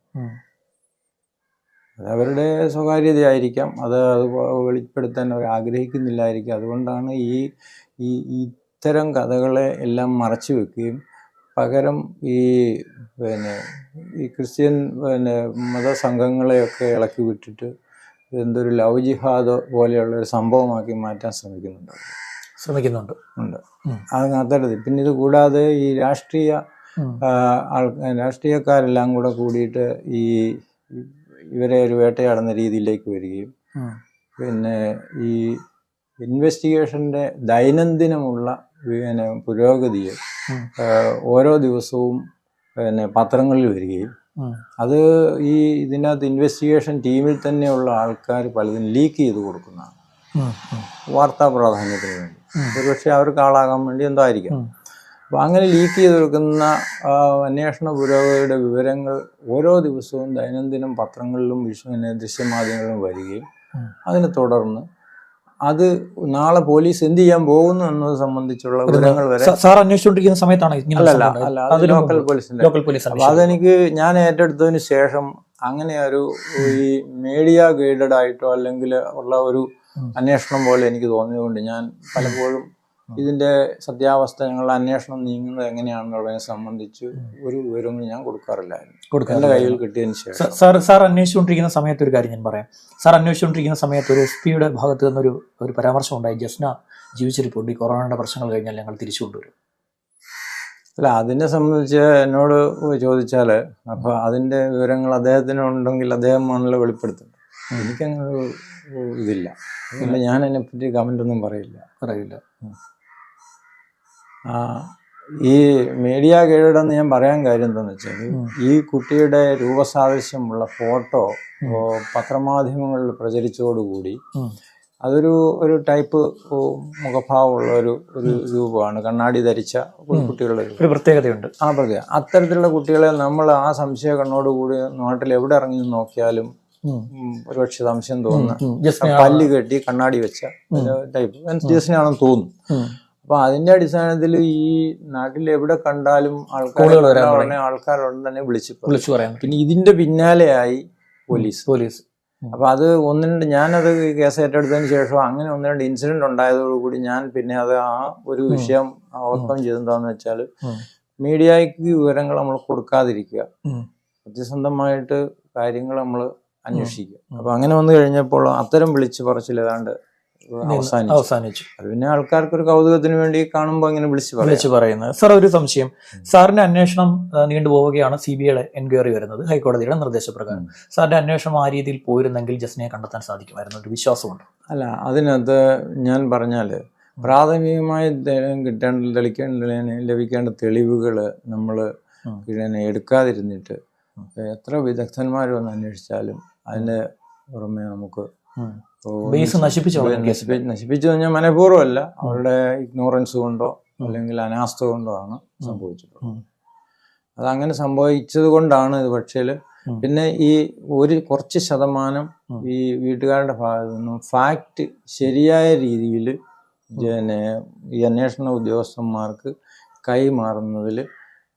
അത് അവരുടെ സ്വകാര്യതയായിരിക്കാം. അത് അത് വെളിപ്പെടുത്താൻ അവർ ആഗ്രഹിക്കുന്നില്ലായിരിക്കാം. അതുകൊണ്ടാണ് ഈ ഈ ഇത്തരം കഥകളെ എല്ലാം മറച്ചു വെക്കുകയും പകരം ഈ പിന്നെ ഈ ക്രിസ്ത്യൻ പിന്നെ മതസംഘങ്ങളെയൊക്കെ ഇളക്കി വിട്ടിട്ട് എന്തൊരു ലവ് ജിഹാദ് പോലെയുള്ള ഒരു സംഭവമാക്കി മാറ്റാൻ ശ്രമിക്കുന്നുണ്ട്. ശ്രമിക്കുന്നുണ്ട്. ഉണ്ട്. അത് നടത്തരുത് പിന്നെ ഇത് കൂടാതെ ഈ രാഷ്ട്രീയ ആൾ രാഷ്ട്രീയക്കാരെല്ലാം കൂടെ കൂടിയിട്ട് ഈ ഇവരെ ഒരു വേട്ടയാടുന്ന രീതിയിലേക്ക് വരികയും പിന്നെ ഈ ഇൻവെസ്റ്റിഗേഷന്റെ ദൈനംദിനമുള്ള പിന്നെ പുരോഗതിയെ ഓരോ ദിവസവും പിന്നെ പത്രങ്ങളിൽ വരികയും അത് ഈ ഇതിനകത്ത് ഇൻവെസ്റ്റിഗേഷൻ ടീമിൽ തന്നെയുള്ള ആൾക്കാർ പലതും ലീക്ക് ചെയ്ത് കൊടുക്കുന്നതാണ്. വാർത്താ പ്രാധാന്യത്തിന് വേണ്ടി. ഒരുപക്ഷെ അവർക്ക് ആളാകാൻ വേണ്ടി എന്തോ ആയിരിക്കാം. അപ്പോൾ അങ്ങനെ ലീക്ക് ചെയ്ത് കൊടുക്കുന്ന അന്വേഷണ പുരോഗതിയുടെ വിവരങ്ങൾ ഓരോ ദിവസവും ദൈനംദിനം പത്രങ്ങളിലും വിഷ ദൃശ്യമാധ്യമങ്ങളിലും വരികയും അതിനെ തുടർന്ന് അത് നാളെ പോലീസ് എന്ത് ചെയ്യാൻ പോകുന്നു എന്നത് സംബന്ധിച്ചുള്ള വിവരങ്ങൾ വരെ സാർ അന്വേഷിച്ചുകൊണ്ടിരിക്കുന്ന സമയത്താണ് അല്ലല്ല അല്ല അത് ലോക്കൽ പോലീസിന്റെ ലോക്കൽ പോലീസ് അപ്പൊ അതെനിക്ക് ഞാൻ ഏറ്റെടുത്തതിന് ശേഷം അങ്ങനെ ഒരു ഈ മീഡിയ ഗൈഡഡ് ആയിട്ടോ അല്ലെങ്കിൽ ഉള്ള ഒരു അന്വേഷണം പോലെ എനിക്ക് തോന്നിയതുകൊണ്ട് ഞാൻ പലപ്പോഴും ഇതിന്റെ സത്യാവസ്ഥ ഞങ്ങൾ അന്വേഷണം നീങ്ങുന്നത് എങ്ങനെയാണെന്നുള്ളതിനെ സംബന്ധിച്ച് ഒരു വിവരങ്ങളും ഞാൻ കൊടുക്കാറില്ലായിരുന്നു. എന്റെ കയ്യിൽ കിട്ടിയതിന് ശേഷം. സാർ സാർ അന്വേഷിച്ചുകൊണ്ടിരിക്കുന്ന സമയത്ത് ഒരു കാര്യം ഞാൻ പറയാം. സാർ അന്വേഷിച്ചുകൊണ്ടിരിക്കുന്ന സമയത്ത് ഒരു എസ് പിയുടെ ഭാഗത്ത് നിന്നൊരു ഒരു പരാമർശം ഉണ്ടായി. ജസ്ന ജീവിച്ചിരിപ്പുണ്ട്. ഈ കൊറോണയുടെ പ്രശ്നങ്ങൾ കഴിഞ്ഞാൽ ഞങ്ങൾ തിരിച്ചു കൊണ്ടുവരും. അല്ല അതിനെ സംബന്ധിച്ച് എന്നോട് ചോദിച്ചാൽ അപ്പോൾ അതിന്റെ വിവരങ്ങൾ അദ്ദേഹത്തിന് ഉണ്ടെങ്കിൽ അദ്ദേഹം ആണല്ലോ വെളിപ്പെടുത്തുന്നത് എനിക്കങ്ങനെ ഒരു ഇതില്ല. പിന്നെ ഞാൻ അതിനെപ്പറ്റി കമന്റ് ഒന്നും പറയില്ല. അറിയില്ല ആ ഈ മീഡിയ കീഴടന്ന് ഞാൻ പറയാൻ കാര്യം എന്താണെന്ന് വെച്ചാൽ ഈ കുട്ടിയുടെ രൂപസാദൃശ്യമുള്ള ഫോട്ടോ പത്രമാധ്യമങ്ങളിൽ പ്രചരിച്ചതോടുകൂടി. അതൊരു ഒരു ടൈപ്പ് മുഖഭാവമുള്ള ഒരു ഒരു രൂപമാണ്. കണ്ണാടി ധരിച്ച കുട്ടികളുടെ ഒരു പ്രത്യേകതയുണ്ട്. ആ പ്രത്യേക. അത്തരത്തിലുള്ള കുട്ടികളെ നമ്മൾ ആ സംശയ കണ്ണോടുകൂടി നാട്ടിൽ എവിടെ ഇറങ്ങി നോക്കിയാലും ഒരുപക്ഷെ സംശയം തോന്നുന്ന പല്ല് കെട്ടി കണ്ണാടി വെച്ച ടൈപ്പ്. ജീസനാണെന്ന് തോന്നുന്നു. ഉം. അപ്പൊ അതിന്റെ അടിസ്ഥാനത്തിൽ ഈ നാട്ടിൽ എവിടെ കണ്ടാലും ആൾക്കാർ ആൾക്കാരോട് തന്നെ വിളിച്ചു. വിളിച്ചു പറയാം പിന്നെ ഇതിന്റെ പിന്നാലെയായി പോലീസ്. പോലീസ്. അപ്പൊ അത് ഒന്ന് രണ്ട് ഞാനത് കേസ് ഏറ്റെടുത്തതിന് ശേഷം അങ്ങനെ ഒന്ന് രണ്ട് ഇൻസിഡന്റ് ഉണ്ടായതോടുകൂടി ഞാൻ പിന്നെ അത് ആ ഒരു വിഷയം ഓവർകം ചെയ്തെന്താന്ന് വെച്ചാൽ മീഡിയക്ക് മീഡിയയ്ക്ക് വിവരങ്ങൾ നമ്മൾ കൊടുക്കാതിരിക്കുക. സത്യസന്ധമായിട്ട് കാര്യങ്ങൾ നമ്മൾ അന്വേഷിക്കുക. അപ്പൊ അങ്ങനെ വന്നു കഴിഞ്ഞപ്പോൾ അത്തരം വിളിച്ച് പറച്ചിൽ ഏതാണ്ട് അവസാനിച്ചു. അവസാനിച്ചു. പിന്നെ ആൾക്കാർക്ക് ഒരു കൗതുകത്തിന് വേണ്ടി കാണുമ്പോൾ ഇങ്ങനെ വിളിച്ചു വിളിച്ചു പറയുന്നത്. സാർ ഒരു സംശയം. സാറിന്റെ അന്വേഷണം നീണ്ടുപോവുകയാണ് സി ബി ഐയുടെ എൻക്വയറി വരുന്നത് ഹൈക്കോടതിയുടെ നിർദ്ദേശപ്രകാരം. സാറിന്റെ അന്വേഷണം ആ രീതിയിൽ പോയിരുന്നെങ്കിൽ ജസ്നയെ കണ്ടെത്താൻ സാധിക്കുമായിരുന്നു. ഒരു വിശ്വാസമുണ്ട്. അല്ല അതിനകത്ത് ഞാൻ പറഞ്ഞാൽ പ്രാഥമികമായി കിട്ടേണ്ട തെളിക്കേണ്ട ലഭിക്കേണ്ട തെളിവുകൾ നമ്മൾ എടുക്കാതിരുന്നിട്ട് എത്ര വിദഗ്ധന്മാർ വന്ന് അന്വേഷിച്ചാലും അതിന്റെ പുറമെ നമുക്ക്. ഒന്നും ബേസ് നശിപ്പിച്ചു നശിപ്പിച്ചു കഴിഞ്ഞാൽ മനഃപൂർവമല്ല. അവരുടെ ഇഗ്നോറൻസ് കൊണ്ടോ അല്ലെങ്കിൽ അനാസ്ഥ കൊണ്ടോ ആണ് സംഭവിച്ചിട്ടുള്ളത്. അതങ്ങനെ സംഭവിച്ചത് കൊണ്ടാണ് ഇത് പക്ഷേ പിന്നെ ഈ ഒരു കുറച്ച് ശതമാനം ഈ വീട്ടുകാരുടെ ഭാഗത്തു നിന്നും ഫാക്റ്റ് ശരിയായ രീതിയിൽ പിന്നെ ഈ അന്വേഷണ ഉദ്യോഗസ്ഥന്മാർക്ക് കൈമാറുന്നതിൽ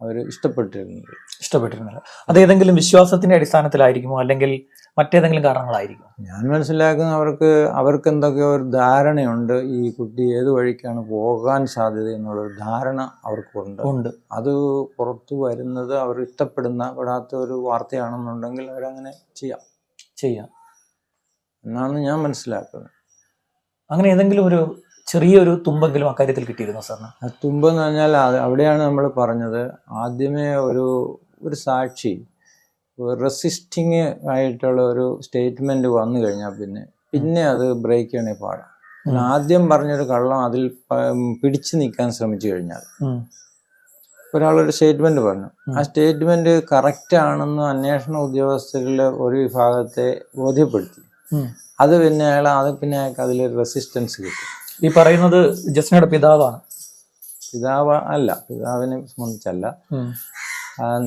അവർ ഇഷ്ടപ്പെട്ടിരുന്നത്. ഇഷ്ടപ്പെട്ടിരുന്നില്ല അത് ഏതെങ്കിലും വിശ്വാസത്തിന്റെ അടിസ്ഥാനത്തിലായിരിക്കുമോ? അല്ലെങ്കിൽ മറ്റേതെങ്കിലും കാരണങ്ങളായിരിക്കും. ഞാൻ മനസ്സിലാക്കുന്ന അവർക്ക് അവർക്ക് എന്തൊക്കെയോ ഒരു ധാരണയുണ്ട് ഈ കുട്ടി ഏത് വഴിക്കാണ് പോകാൻ സാധ്യത എന്നുള്ളൊരു ധാരണ അവർക്കുണ്ട്. ഉണ്ട്. അത് പുറത്തു വരുന്നത് അവർ ഇഷ്ടപ്പെടുന്ന പെടാത്ത ഒരു വാർത്തയാണെന്നുണ്ടെങ്കിൽ അവരങ്ങനെ ചെയ്യാം. ചെയ്യാം. എന്നാണ് ഞാൻ മനസ്സിലാക്കുന്നത്. അങ്ങനെ ഏതെങ്കിലും ഒരു ചെറിയൊരു തുമ്പെങ്കിലും അക്കാര്യത്തിൽ കിട്ടിയിരുന്നു സാറിന്? ആ തുമ്പെന്ന് പറഞ്ഞാൽ അവിടെയാണ് നമ്മൾ പറഞ്ഞത്. ആദ്യമേ ഒരു ഒരു സാക്ഷി റെസിസ്റ്റിങ് ആയിട്ടുള്ള ഒരു സ്റ്റേറ്റ്മെന്റ് വന്നു കഴിഞ്ഞാൽ പിന്നെ പിന്നെ അത് ബ്രേക്ക് ചെയ്യണേ പാടാം. ആദ്യം പറഞ്ഞൊരു കള്ളം അതിൽ പിടിച്ചു നിൽക്കാൻ ശ്രമിച്ചു കഴിഞ്ഞാൽ. ഒരാളൊരു സ്റ്റേറ്റ്മെന്റ് പറഞ്ഞു. ആ സ്റ്റേറ്റ്മെന്റ് കറക്റ്റ് ആണെന്ന് അന്വേഷണ ഉദ്യോഗസ്ഥരിലെ ഒരു വിഭാഗത്തെ ബോധ്യപ്പെടുത്തി. അത് പിന്നെ അയാൾ അത് പിന്നെ അയാൾക്ക് അതിലൊരു റെസിസ്റ്റൻസ് കിട്ടി. ഈ പറയുന്നത് ജസ്നയുടെ പിതാവാണ്. പിതാവ് അല്ല പിതാവിനെ സംബന്ധിച്ചല്ല.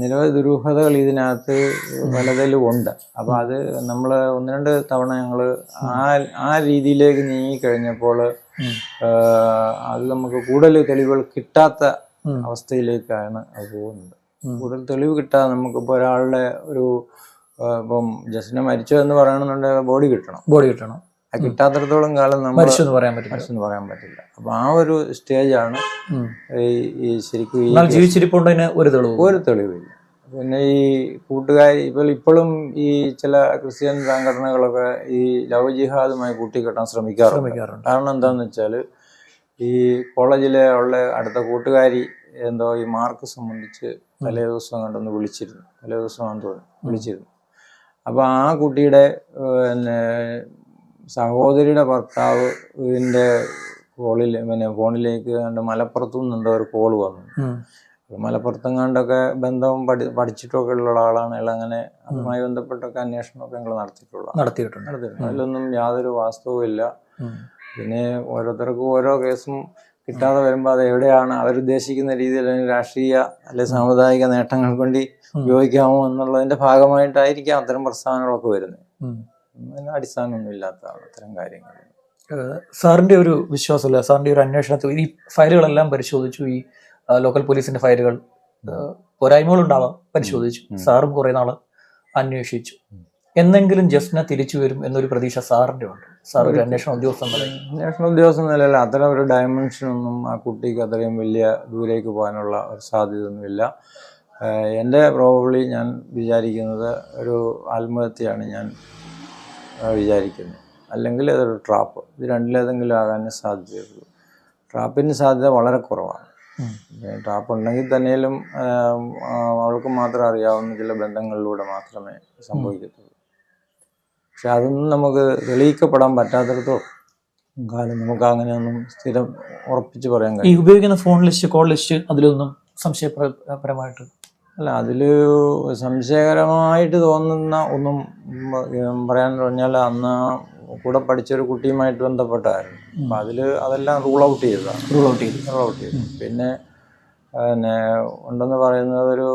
നിരവധി ദുരൂഹതകൾ ഇതിനകത്ത് പലതിലും ഉണ്ട് അപ്പൊ അത് നമ്മൾ ഒന്ന് രണ്ട് തവണ ഞങ്ങൾ ആ ആ രീതിയിലേക്ക് നീങ്ങിക്കഴിഞ്ഞപ്പോൾ. അത് നമുക്ക് കൂടുതൽ തെളിവുകൾ കിട്ടാത്ത അവസ്ഥയിലേക്കാണ് അത് പോകുന്നത്. കൂടുതൽ തെളിവ് കിട്ടാതെ നമുക്കിപ്പോൾ ഒരാളുടെ ഒരു ഇപ്പം ജസ്റ്റിനെ മരിച്ചു എന്ന് പറയണമെന്നുണ്ടെങ്കിൽ ബോഡി കിട്ടണം. ബോഡി കിട്ടണം. അത് കിട്ടാത്തടത്തോളം കാലം നമ്മൾ മരിച്ചു എന്ന് പറയാൻ പറ്റില്ല. മരിച്ചെന്ന് പറയാൻ പറ്റില്ല. അപ്പൊ ആ ഒരു സ്റ്റേജാണ്. ഈ ശരിക്കും ഈ ജീവിച്ചിരിപ്പുണ്ടതിന് ഒരു തെളിവ്. ഒരു തെളിവില്ല. പിന്നെ ഈ കൂട്ടുകാരി ഇപ്പോൾ ഇപ്പോഴും ഈ ചില ക്രിസ്ത്യൻ സംഘടനകളൊക്കെ ഈ ലവ് ജിഹാദുമായി കൂട്ടിക്കെട്ടാൻ ശ്രമിക്കാറുണ്ട്. ശ്രമിക്കാറുണ്ട്. കാരണം എന്താണെന്ന് വെച്ചാൽ ഈ കോളേജിലെ ഉള്ള അടുത്ത കൂട്ടുകാരി എന്തോ ഈ മാർക്ക് സംബന്ധിച്ച് തലേ ദിവസം കണ്ടൊന്ന് വിളിച്ചിരുന്നു. തലേ ദിവസം തോന്നുന്നു. വിളിച്ചിരുന്നു. അപ്പോൾ ആ കുട്ടിയുടെ പിന്നെ സഹോദരിയുടെ ഭർത്താവ് ഇതിന്റെ കോളിൽ പിന്നെ ഫോണിലേക്ക് കണ്ട് മലപ്പുറത്തു നിന്നുണ്ട് ഒരു കോൾ വന്നു. മലപ്പുറത്തെങ്ങാണ്ടൊക്കെ ബന്ധം പഠി പഠിച്ചിട്ടൊക്കെ ഉള്ള ആളാണ്. അയാൾ അങ്ങനെ അതുമായി ബന്ധപ്പെട്ടൊക്കെ അന്വേഷണമൊക്കെ ഞങ്ങൾ നടത്തിയിട്ടുള്ള നടത്തിയിട്ടുണ്ട്. നടത്തിയിട്ടുണ്ട്. അതിലൊന്നും യാതൊരു വാസ്തവവും ഇല്ല. പിന്നെ ഓരോരുത്തർക്കും ഓരോ കേസും കിട്ടാതെ വരുമ്പോൾ അത് എവിടെയാണ്? അവരുദ്ദേശിക്കുന്ന രീതിയിൽ അല്ലെങ്കിൽ രാഷ്ട്രീയ അല്ലെ സാമുദായിക നേട്ടങ്ങൾക്ക് വേണ്ടി ഉപയോഗിക്കാമോ എന്നുള്ളതിന്റെ ഭാഗമായിട്ടായിരിക്കാം അത്തരം പ്രസ്താവനകളൊക്കെ വരുന്നത്. അതിന് അടിസ്ഥാനമൊന്നും ഇല്ലാത്ത അത്തരം കാര്യങ്ങൾ. സാറിന്റെ ഒരു വിശ്വാസമല്ല? സാറിന്റെ ഒരു അന്വേഷണത്തിൽ ഈ ഫയലുകളെല്ലാം പരിശോധിച്ചു. ഈ ലോക്കൽ പോലീസിന്റെ ഫയലുകൾ പോരായ്മകളുണ്ടാവാം പരിശോധിച്ചു. സാറും കുറെ നാൾ അന്വേഷിച്ചു. എന്നെങ്കിലും ജസ്ന തിരിച്ചു വരും എന്നൊരു പ്രതീക്ഷ സാറിന്റെ ഉണ്ട്. സാർ ഒരു അന്വേഷണ ഉദ്യോഗസ്ഥൻ അന്വേഷണ ഉദ്യോഗസ്ഥ നിലയിൽ അത്ര ഒരു ഡയമെൻഷനൊന്നും ആ കുട്ടിക്ക് അത്രയും വലിയ ദൂരേക്ക് പോകാനുള്ള ഒരു സാധ്യതയൊന്നുമില്ല ഒന്നുമില്ല എന്റെ പ്രോബ്ലി ഞാൻ വിചാരിക്കുന്നത് ഒരു ആത്മഹത്യയാണ് ഞാൻ വിചാരിക്കുന്നത് അല്ലെങ്കിൽ അതൊരു ട്രാപ്പ് ഇത് രണ്ടിലേതെങ്കിലും ആകാനേ സാധ്യതയുള്ളൂ. ട്രാപ്പിന് സാധ്യത വളരെ കുറവാണ്. ട്രാപ്പ് ഉണ്ടെങ്കിൽ തന്നെയും അവൾക്ക് മാത്രം അറിയാവുന്ന ചില ബന്ധങ്ങളിലൂടെ മാത്രമേ സംഭവിക്കത്തുള്ളൂ. പക്ഷെ അതൊന്നും നമുക്ക് തെളിയിക്കപ്പെടാൻ പറ്റാത്തിടത്തോളം കാലം നമുക്ക് അങ്ങനെയൊന്നും സ്ഥിരം ഉറപ്പിച്ച് പറയാൻ കഴിയും ഈ ഉപയോഗിക്കുന്ന ഫോൺ ലിസ്റ്റ് കോൾ ലിസ്റ്റ് അതിലൊന്നും സംശയപരമായിട്ട് അല്ല അതിൽ സംശയകരമായിട്ട് തോന്നുന്ന ഒന്നും പറയാൻ പറഞ്ഞാൽ അന്ന് കൂടെ പഠിച്ചൊരു കുട്ടിയുമായിട്ട് ബന്ധപ്പെട്ടായിരുന്നു. അപ്പം അതിൽ അതെല്ലാം റൂൾ ഔട്ട് ചെയ്തതാണ്. റൂൾ ഔട്ട് ചെയ്തു. റൂൾ ഔട്ട് ചെയ്തു. പിന്നെ പിന്നെ ഉണ്ടെന്ന് പറയുന്നത് ഒരു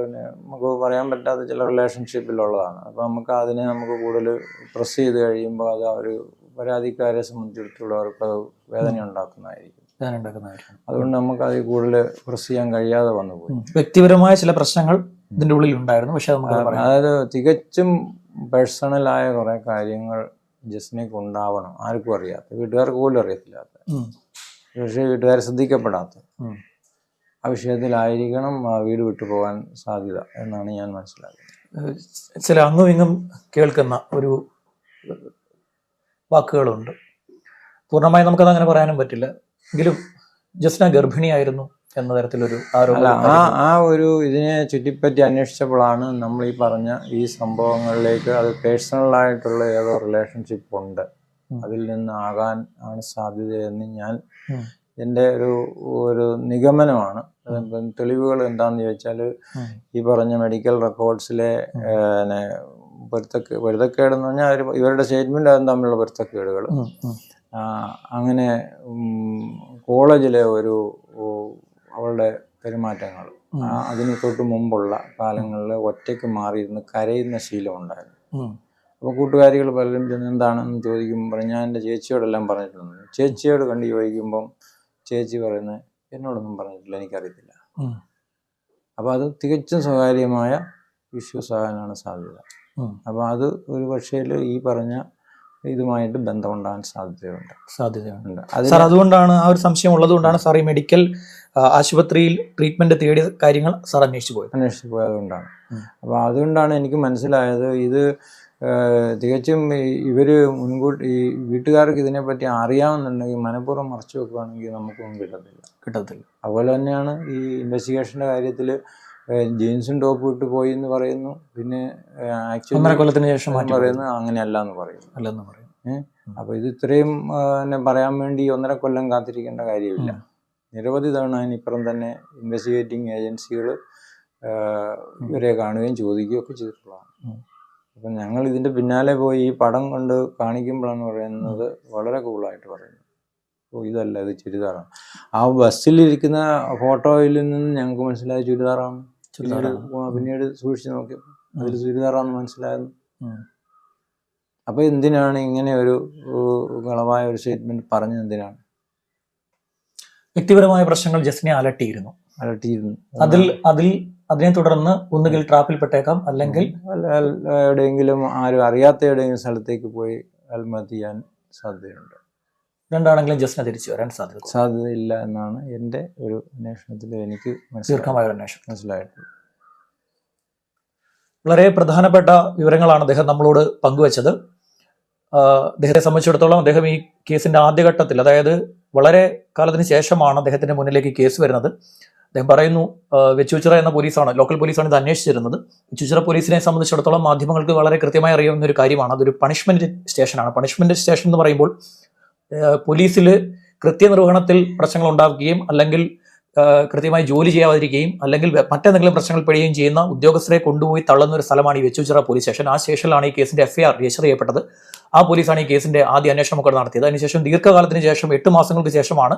പിന്നെ നമുക്ക് പറയാൻ പറ്റാത്ത ചില റിലേഷൻഷിപ്പിലുള്ളതാണ് അപ്പം നമുക്ക് അതിനെ നമുക്ക് കൂടുതൽ പ്രസ് ചെയ്ത് കഴിയുമ്പോൾ അത് ഒരു പരാതിക്കാരെ സംബന്ധിച്ചിടത്തോളം അവർക്ക് അത് വേദന ഉണ്ടാക്കുന്നതായിരിക്കും ഞാൻ ഉണ്ടാക്കുന്നതായിരിക്കും അതുകൊണ്ട് നമുക്ക് അതിൽ കൂടുതൽ പ്രസ് ചെയ്യാൻ കഴിയാതെ വന്നു പോയി വ്യക്തിപരമായ ചില പ്രശ്നങ്ങൾ ഇതിന്റെ ഉള്ളിൽ ഉണ്ടായിരുന്നു. പക്ഷെ നമുക്ക് അതായത് തികച്ചും പേഴ്സണലായ കുറെ കാര്യങ്ങൾ ജസ്റ്റിനേക്ക് ഉണ്ടാവണം. ആർക്കും അറിയാത്ത വീട്ടുകാർക്ക് പോലും അറിയത്തില്ലാത്ത. പക്ഷേ വീട്ടുകാർ ശ്രദ്ധിക്കപ്പെടാത്ത. ആ വിഷയത്തിലായിരിക്കണം ആ വീട് വിട്ടു പോകാൻ സാധ്യത എന്നാണ് ഞാൻ മനസ്സിലാക്കുന്നത്. ചില അങ്ങും ഇങ്ങും കേൾക്കുന്ന ഒരു വാക്കുകളുണ്ട്. പൂർണമായും നമുക്കത് അങ്ങനെ പറയാനും പറ്റില്ല. എങ്കിലും ജസ്ന ഗർഭിണിയായിരുന്നു എന്ന തരത്തിലൊരു ആരോപണം ആ ആ ഒരു ഇതിനെ ചുറ്റിപ്പറ്റി അന്വേഷിച്ചപ്പോഴാണ് നമ്മൾ ഈ പറഞ്ഞ ഈ സംഭവങ്ങളിലേക്ക് അത് പേഴ്സണലായിട്ടുള്ള ഏതോ റിലേഷൻഷിപ്പ് ഉണ്ട്. അതിൽ നിന്ന് ആകാൻ ആണ് സാധ്യതയെന്ന് ഞാൻ. എന്റെ ഒരു ഒരു നിഗമനമാണ്. തെളിവുകൾ എന്താണെന്ന് ചോദിച്ചാൽ ഈ പറഞ്ഞ മെഡിക്കൽ റെക്കോർഡ്സിലെ പിന്നെ പൊരുത്തക്ക് പൊരുത്തക്കേടെന്ന് പറഞ്ഞാൽ ഇവരുടെ സ്റ്റേറ്റ്മെന്റ് അതും തമ്മിലുള്ള പൊരുത്തക്കേടുകൾ. അങ്ങനെ കോളേജിലെ ഒരു അവളുടെ പെരുമാറ്റങ്ങൾ അതിന് തൊട്ട് മുമ്പുള്ള കാലങ്ങളിൽ ഒറ്റയ്ക്ക് മാറിയിരുന്ന് കരയുന്ന ശീലം ഉണ്ടായിരുന്നു ഉം. അപ്പോൾ കൂട്ടുകാരികൾ പലരും ചെന്ന് എന്താണെന്ന് ചോദിക്കുമ്പോൾ പറഞ്ഞു ഞാൻ എന്റെ ചേച്ചിയോടെല്ലാം പറഞ്ഞിട്ടുണ്ട് ചേച്ചിയോട് കണ്ടു ചോദിക്കുമ്പം ചേച്ചി പറയുന്നത് എന്നോടൊന്നും പറഞ്ഞിട്ടില്ല എനിക്കറിയത്തില്ല. അപ്പോൾ അത് തികച്ചും സ്വകാര്യമായ ഇഷ്യൂസ് ആകാനാണ് സാധ്യത. അപ്പോൾ അത് ഒരു പക്ഷേ ഈ പറഞ്ഞ ഇതുമായിട്ട് ബന്ധമുണ്ടാകാൻ സാധ്യതയുണ്ട്. സാധ്യതയുണ്ട്. സാർ അതുകൊണ്ടാണ് ആ ഒരു സംശയം ഉള്ളതുകൊണ്ടാണ് സാർ ഈ മെഡിക്കൽ ആശുപത്രിയിൽ ട്രീറ്റ്മെന്റ് തേടിയ കാര്യങ്ങൾ സാർ അന്വേഷിച്ചു പോയത്. അന്വേഷിച്ചു പോയത് കൊണ്ടാണ്. അപ്പോൾ അതുകൊണ്ടാണ് എനിക്ക് മനസ്സിലായത് ഇത് തികച്ചും ഇവർ ഇവർ മുൻകൂട്ടി ഈ വീട്ടുകാർക്ക് ഇതിനെപ്പറ്റി അറിയാമെന്നുണ്ടെങ്കിൽ മനഃപൂർവം മറച്ചു വെക്കുകയാണെങ്കിൽ നമുക്കൊന്നും കിട്ടത്തില്ല. കിട്ടത്തില്ല. അതുപോലെ തന്നെയാണ് ഈ ഇൻവെസ്റ്റിഗേഷന്റെ കാര്യത്തിൽ ജീൻസും ടോപ്പ് ഇട്ട് പോയി എന്ന് പറയുന്നു. പിന്നെ ഒന്നര ആക്ച്വലി കൊല്ലത്തിന് ശേഷം പറയുന്നു അങ്ങനെയല്ല എന്ന് പറയുന്നു. അല്ലെന്ന് പറയും അപ്പൊ ഇത് ഇത്രയും എന്നെ പറയാൻ വേണ്ടി ഒന്നര കൊല്ലം കാത്തിരിക്കേണ്ട കാര്യമില്ല. നിരവധി തവണ അതിനിപ്പുറം തന്നെ ഇൻവെസ്റ്റിഗേറ്റിംഗ് ഏജൻസികൾ ഇവരെ കാണുകയും ചോദിക്കുകയും ഒക്കെ ചെയ്തിട്ടുള്ളതാണ്. അപ്പം ഞങ്ങൾ ഇതിന്റെ പിന്നാലെ പോയി ഈ പടം കൊണ്ട് കാണിക്കുമ്പോഴാണ് പറയുന്നത് വളരെ കൂളായിട്ട് പറയുന്നു ഓ ഇതല്ല ഇത് ചുരിദാറാണ്. ആ ബസ്സിലിരിക്കുന്ന ഫോട്ടോയിൽ നിന്ന് ഞങ്ങൾക്ക് മനസ്സിലായ ചുരിദാറാണ്. പിന്നീട്. പിന്നീട് സൂക്ഷിച്ച് നോക്കിയപ്പോൾ അതിൽ ചുരിദാറാന്ന് മനസ്സിലായിരുന്നു. അപ്പൊ എന്തിനാണ് ഇങ്ങനെ ഒരു ഗളമായ ഒരു സ്റ്റേറ്റ്മെന്റ് പറഞ്ഞത് എന്തിനാണ്? വ്യക്തിപരമായ പ്രശ്നങ്ങൾ ജസ്റ്റിനെ അലട്ടിയിരുന്നു. അലട്ടിയിരുന്നു. അതിൽ അതിൽ അതിനെ തുടർന്ന് ഒന്നുകിൽ ട്രാപ്പിൽ പെട്ടേക്കാം അല്ലെങ്കിൽ അല്ല- അല്ല എവിടെയെങ്കിലും ആരും അറിയാത്ത എവിടെയെങ്കിലും സ്ഥലത്തേക്ക് പോയി ആത്മഹത്യ ചെയ്യാൻ സാധ്യതയുണ്ട്. രണ്ടാണെങ്കിലും ജസ്റ്റിനെ തിരിച്ചു വരാൻ സാധ്യത സാധ്യതയില്ല എന്നാണ് എന്റെ ഒരു അന്വേഷണത്തിൽ എനിക്ക് ദീർഘമായ ഒരു അന്വേഷണം. മനസ്സിലായിട്ടുള്ളത്. വളരെ പ്രധാനപ്പെട്ട വിവരങ്ങളാണ് അദ്ദേഹം നമ്മളോട് പങ്കുവച്ചത്. അദ്ദേഹത്തെ സംബന്ധിച്ചിടത്തോളം അദ്ദേഹം ഈ കേസിന്റെ ആദ്യഘട്ടത്തിൽ അതായത് വളരെ കാലത്തിന് ശേഷമാണ് അദ്ദേഹത്തിന്റെ മുന്നിലേക്ക് കേസ് വരുന്നത്. അദ്ദേഹം പറയുന്നു വെച്ചുച്ചിറ എന്ന പോലീസാണ് ലോക്കൽ പോലീസാണ് ഇത് അന്വേഷിച്ചിരുന്നത്. വെച്ചുച്ചിറ പോലീസിനെ സംബന്ധിച്ചിടത്തോളം മാധ്യമങ്ങൾക്ക് വളരെ കൃത്യമായി അറിയാവുന്ന ഒരു കാര്യമാണ് അതൊരു പണിഷ്മെന്റ് സ്റ്റേഷനാണ്. പണിഷ്മെന്റ് സ്റ്റേഷൻ എന്ന് പറയുമ്പോൾ പോലീസിൽ കൃത്യനിർവഹണത്തിൽ പ്രശ്നങ്ങൾ ഉണ്ടാക്കുകയും അല്ലെങ്കിൽ കൃത്യമായി ജോലി ചെയ്യാതിരിക്കുകയും അല്ലെങ്കിൽ മറ്റെന്തെങ്കിലും പ്രശ്നങ്ങൾ പെടുകയും ചെയ്യുന്ന ഉദ്യോഗസ്ഥരെ കൊണ്ടുപോയി തള്ളുന്ന ഒരു സ്ഥലമാണ് ഈ വെച്ചുച്ചിറ പോലീസ് സ്റ്റേഷൻ. ആ സ്റ്റേഷനിലാണ് ഈ കേസിന്റെ എഫ്ഐആർ രജിസ്റ്റർ ചെയ്യപ്പെട്ടത്. ആ പോലീസാണ് ഈ കേസിന്റെ ആദ്യ അന്വേഷണം ഒക്കെ നടത്തിയത്. അതിനുശേഷം ദീർഘകാലത്തിന് ശേഷം എട്ട് മാസങ്ങൾക്ക് ശേഷമാണ്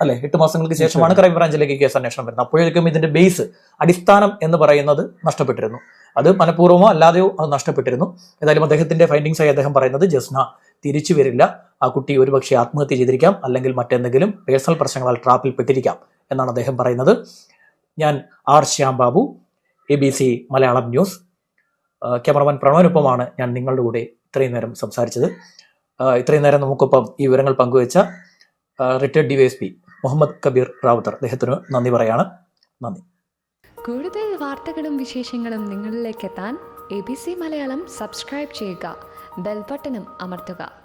അല്ലെ എട്ട് മാസങ്ങൾക്ക് ശേഷമാണ് ക്രൈംബ്രാഞ്ചിലേക്ക് കേസ് അന്വേഷണം വരുന്നത്. അപ്പോഴേക്കും ഇതിന്റെ ബേസ് അടിസ്ഥാനം എന്ന് പറയുന്നത് നഷ്ടപ്പെട്ടിരുന്നു. അത് മനഃപൂർവമോ അല്ലാതെയോ അത് നഷ്ടപ്പെട്ടിരുന്നു. ഏതായാലും അദ്ദേഹത്തിന്റെ ഫൈൻഡിങ്സ് ആയി അദ്ദേഹം പറയുന്നത് ജസ്ന തിരിച്ചു വരില്ല. ആ കുട്ടി ഒരുപക്ഷെ ആത്മഹത്യ ചെയ്തിരിക്കാം അല്ലെങ്കിൽ മറ്റെന്തെങ്കിലും പേഴ്സണൽ പ്രശ്നങ്ങളാൽ ട്രാപ്പിൽ പെട്ടിരിക്കാം എന്നാണ് അദ്ദേഹം പറയുന്നത്. ഞാൻ R Shyam Babu A B C Malayalam news. Cameraman പ്രണവനൊപ്പമാണ് ഞാൻ നിങ്ങളുടെ കൂടെ ഇത്രയും നേരം സംസാരിച്ചത്. ഇത്രയും നേരം നമുക്കൊപ്പം ഈ വിവരങ്ങൾ പങ്കുവച്ച റിട്ടയർഡ് ഡിവൈഎസ്പി മുഹമ്മദ് കബീർ റാവുത്തർ അദ്ദേഹത്തിന് നന്ദി പറയാണ്. നന്ദി. കൂടുതൽ വാർത്തകളും വിശേഷങ്ങളും നിങ്ങളിലേക്ക് എത്താൻ A B C Malayalam subscribe ചെയ്യുക. ബെൽബട്ടനും അമർത്തുക.